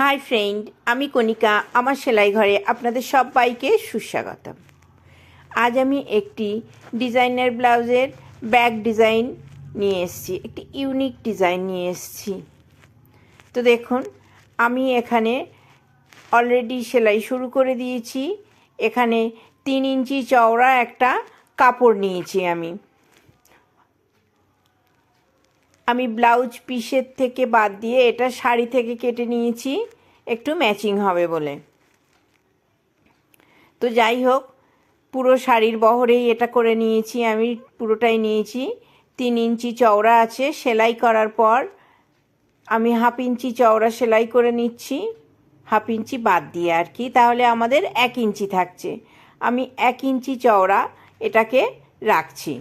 Hi friend, আমি কণিকা, আমার সেলাই ঘরে আপনাদের সবাইকে সুস্বাগতম। আজ আমি একটি ডিজাইনার ব্লাউজের ব্যাক ডিজাইন নিয়ে এসেছি, একটি ইউনিক ডিজাইন নিয়ে এসেছি। তো দেখুন, আমি এখানে অলরেডি সেলাই শুরু করে দিয়েছি, এখানে তিন ইঞ্চি চওড়া একটা কাপড় নিয়েছি আমি। আমি ব্লাউজ পিসের থেকে বাদ দিয়ে এটা শাড়ি থেকে কেটে নিয়েছি। একটু ম্যাচিং হবে বলে। তো যাই হোক, পুরো শাড়ির বহরেই এটা করে নিয়েছি, আমি পুরোটাই নিয়েছি। তিন ইঞ্চি চওড়া আছে, সেলাই করার পর আমি হাফ ইঞ্চি চওড়া সেলাই করে নিচ্ছি। হাফ ইঞ্চি বাদ দিয়ে আর কি, তাহলে আমাদের এক ইঞ্চি থাকছে। আমি এক ইঞ্চি চওড়া এটাকে রাখছি।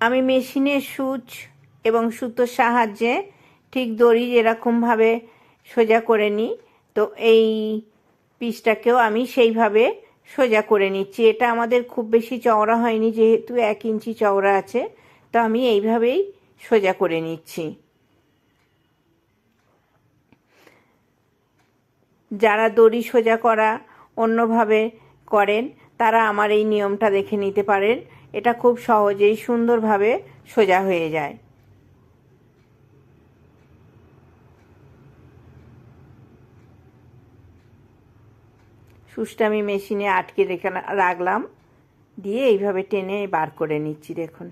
আমি মেশিনে সুচ এবং সুতোর সাহায্যে ঠিক দড়ি যেরকমভাবে সোজা করে নিই তো এই পিসটাকেও আমি সেইভাবে সোজা করে নিচ্ছি। এটা আমাদের খুব বেশি চওড়া হয়নি, যেহেতু এক ইঞ্চি চওড়া আছে, তো আমি এইভাবেই সোজা করে নিচ্ছি। যারা দড়ি সোজা করা অন্যভাবে করেন, তারা আমার এই নিয়মটা দেখে নিতে পারেন। এটা খুব সহজেই সুন্দরভাবে সোজা হয়ে যায়। সুচটা আমি মেশিনে আটকে রেখে রাখলাম। দিয়ে এইভাবে টেনে বার করে নিচ্ছি, দেখুন।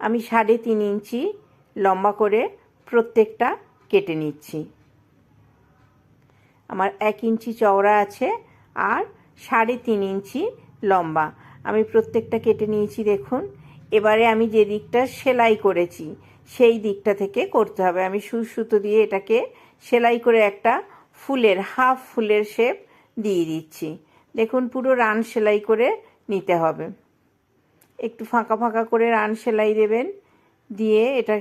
আমি সাড়ে তিন ইঞ্চি লম্বা করে প্রত্যেকটা কেটে নিচ্ছি। আমার এক ইঞ্চি চওড়া আছে আর সাড়ে তিন ইঞ্চি লম্বা। আমি প্রত্যেকটা কেটে নিয়েছি, দেখুন। এবারে আমি যে দিকটা সেলাই করেছি, সেই দিকটা থেকে করতে হবে। আমি সুই সুতো দিয়ে এটাকে সেলাই করে একটা ফুলের, হাফ ফুলের শেপ দিয়ে দিচ্ছি। দেখুন, পুরো রান সেলাই করে নিতে হবে। একটু ফাঁকা ফাঁকা করে রান সেলাই দেবেন, দিয়ে এটা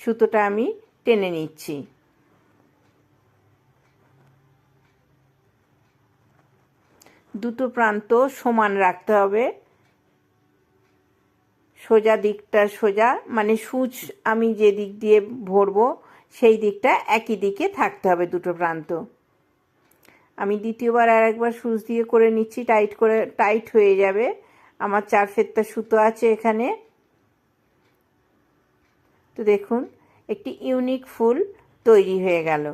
সুতোটা আমি টেনে নিচ্ছি। দুটো প্রান্ত সমান রাখতে হবে। সোজা দিকটা সোজা মানে সূচ আমি যে দিক দিয়ে ভরবো, সেই দিকটা একই দিকে থাকতে হবে দুটো প্রান্ত। আমি দ্বিতীয়বার আর একবার সুচ দিয়ে করে নিচ্ছি, টাইট করে, টাইট হয়ে যাবে। আমার চার ফেরটা সুতো আছে এখানে। তো দেখুন, একটি ইউনিক ফুল তৈরি হয়ে গেল।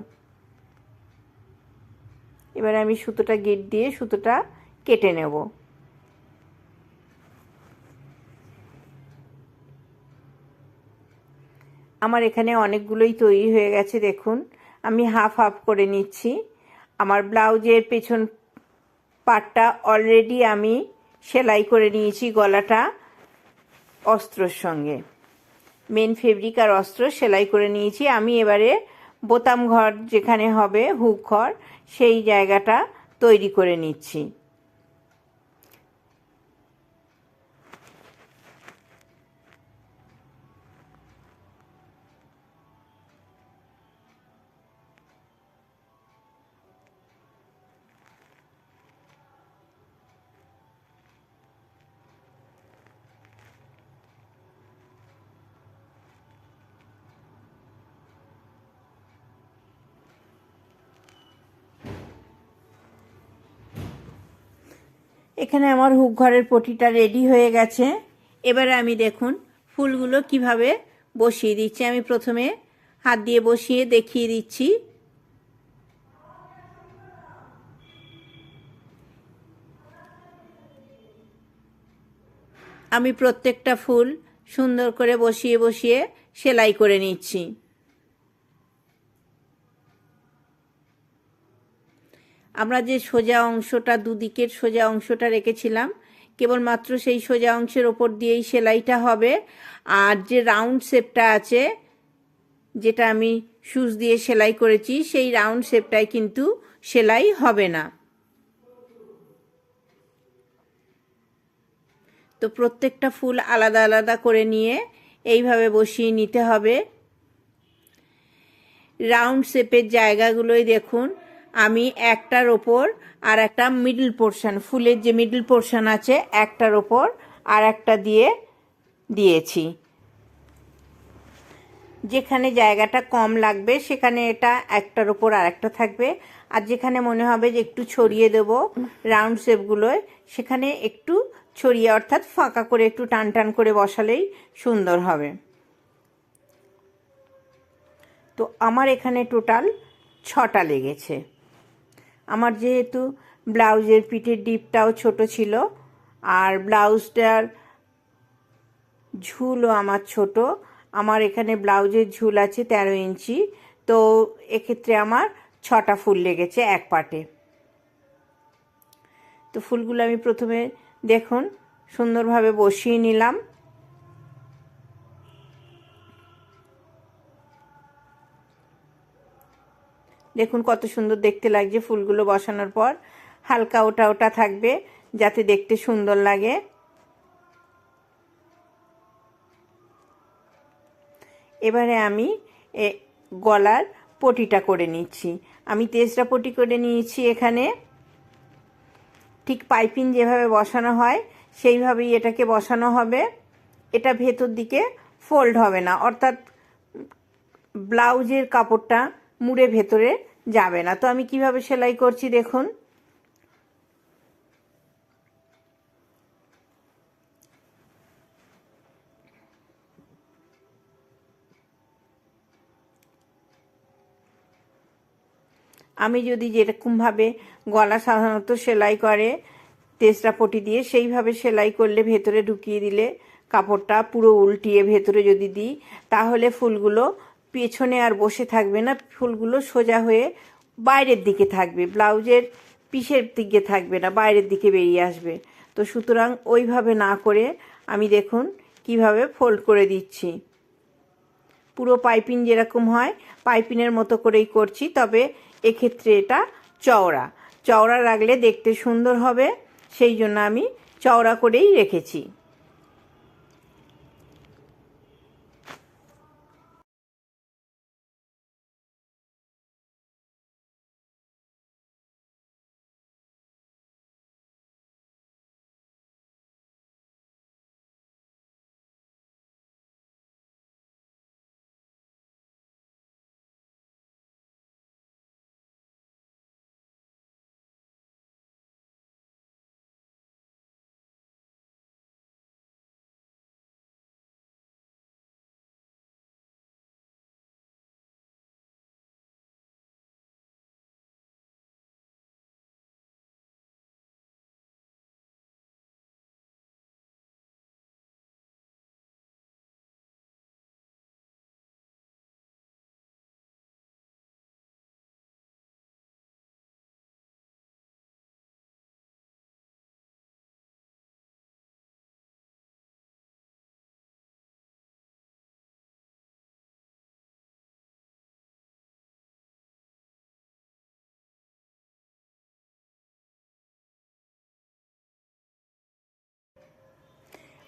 এবার আমি সুতোটা গিট দিয়ে সুতোটা কেটে নেব। আমার এখানে অনেকগুলোই তৈরি হয়ে গেছে, দেখুন। আমি হাফ হাফ করে নিচ্ছি। আমার ব্লাউজের পেছন পাটটা অলরেডি আমি সেলাই করে নিয়েছি গলাটা অস্ত্রর সঙ্গে। মেন ফেব্রিক আর অস্ত্র সেলাই করে নিয়েছি। আমি এবারে বোতাম ঘর যেখানে হবে হুক ঘর সেই জায়গাটা তৈরি করে নিচ্ছি। এখানে আমার হুক ঘরের পটিটা রেডি হয়ে গেছে। এবারে আমি দেখুন ফুলগুলো কীভাবে বসিয়ে দিচ্ছি। আমি প্রথমে হাত দিয়ে বসিয়ে দেখিয়ে দিচ্ছি। আমি প্রত্যেকটা ফুল সুন্দর করে বসিয়ে বসিয়ে সেলাই করে নিচ্ছি। আমরা যে সোজা অংশটা, দুদিকের সোজা অংশটা রেখেছিলাম, কেবলমাত্র সেই সোজা অংশের ওপর দিয়েই সেলাইটা হবে। আর যে রাউন্ড শেপটা আছে, যেটা আমি সুচ দিয়ে সেলাই করেছি, সেই রাউন্ড শেপটায় কিন্তু সেলাই হবে না। তো প্রত্যেকটা ফুল আলাদা আলাদা করে নিয়ে এইভাবে বসিয়ে নিতে হবে। রাউন্ড শেপের জায়গাগুলোই দেখুন আমি একটার ওপর আর একটা মিডল পোর্শন ফুলের যে মিডল পোর্শন আছে, একটার ওপর আর একটা দিয়ে দিয়েছি। যেখানে জায়গাটা কম লাগবে, সেখানে এটা একটার ওপর আর একটা থাকবে। আর যেখানে মনে হবে যে একটু ছড়িয়ে দেবো রাউন্ড শেপগুলোয় সেখানে একটু ছড়িয়ে, অর্থাৎ ফাঁকা করে একটু টান টান করে বসালেই সুন্দর হবে। তো আমার এখানে টোটাল ছটা লেগেছে। আমার যেহেতু ব্লাউজের পিঠের ডিপটাও ছোট ছিল, আর ব্লাউজটার ঝুলও আমার ছোট। আমার এখানে ব্লাউজের ঝুল আছে তেরো ইঞ্চি, তো এক্ষেত্রে আমার ছটা ফুল লেগেছে এক পাটে। তো ফুলগুলো আমি প্রথমে দেখুন, সুন্দরভাবে বসিয়ে নিলাম। দেখুন কত সুন্দর দেখতে লাগছে ফুলগুলো বসানোর পর। হালকা ওটা ওটা থাকবে যাতে দেখতে সুন্দর লাগে। এবারে আমি গলার পটিটা করে নিচ্ছি। আমি তেজরা পটি করে নিয়েছি এখানে। ঠিক পাইপিং যেভাবে বসানো হয়, সেইভাবেই এটাকে বসানো হবে। এটা ভেতর দিকে ফোল্ড হবে না। অর্থাৎ ব্লাউজের কাপড়টা মুড়ে ভেতরে যাবে না। তো আমি কীভাবে সেলাই করছি দেখুন। আমি যদি যেরকমভাবে গলা সাধারণত সেলাই করে তেসরা পটি দিয়ে, সেইভাবে সেলাই করলে ভেতরে ঢুকিয়ে দিলে কাপড়টা পুরো উল্টিয়ে ভেতরে যদি দিই, তাহলে ফুলগুলো পেছনে আর বসে থাকবে না, ফুলগুলো সোজা হয়ে বাইরের দিকে থাকবে, ব্লাউজের পিসের দিকে থাকবে না, বাইরের দিকে বেরিয়ে আসবে। তো সুতরাং ওইভাবে না করে আমি দেখুন কীভাবে ফোল্ড করে দিচ্ছি। পুরো পাইপিং যেরকম হয় পাইপিনের মতো করেই করছি, তবে এক্ষেত্রে এটা চওড়া। চওড়া রাখলে দেখতে সুন্দর হবে, সেই জন্য আমি চওড়া করেই রেখেছি।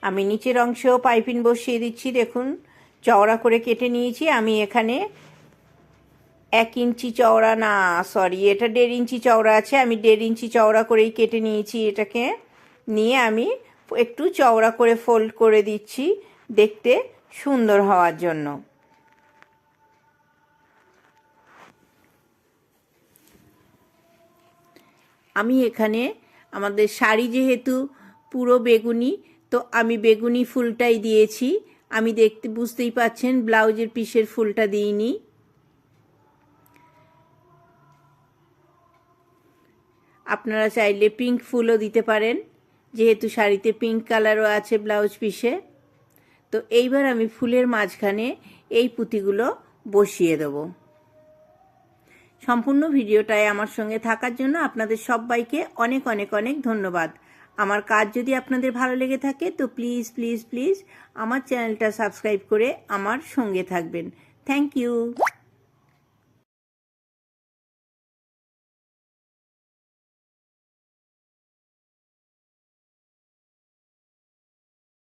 আমি নিচের অংশেও পাইপিং বসিয়ে দিচ্ছি, দেখুন। চওড়া করে কেটে নিয়েছি, আমি এখানে এক ইঞ্চি চওড়া, না সরি এটা দেড় ইঞ্চি চওড়া আছে, আমি দেড় ইঞ্চি চওড়া করেই কেটে নিয়েছি এটাকে। নিয়ে আমি একটু চওড়া করে ফোল্ড করে দিচ্ছি, দেখতে সুন্দর হওয়ার জন্য। আমি এখানে আমাদের শাড়ি যেহেতু পুরো বেগুনি তো আমি বেগুনি ফুলটাই দিয়েছি। আমি দেখতে, বুঝতেই পাচ্ছেন, ব্লাউজের পিসের ফুলটা দিইনি। আপনারা চাইলে পিঙ্ক ফুলও দিতে পারেন, যেহেতু শাড়িতে পিঙ্ক কালারও আছে ব্লাউজ পিসে। তো এইবার আমি ফুলের মাঝখানে এই পুঁতিগুলো বসিয়ে দেব। সম্পূর্ণ ভিডিওটায় আমার সঙ্গে থাকার জন্য আপনাদের সবাইকে অনেক অনেক অনেক ধন্যবাদ। আমার কাজ যদি আপনাদের ভালো লেগে থাকে, তো প্লিজ প্লিজ প্লিজ আমার চ্যানেলটা সাবস্ক্রাইব করে আমার সঙ্গে থাকবেন। Thank you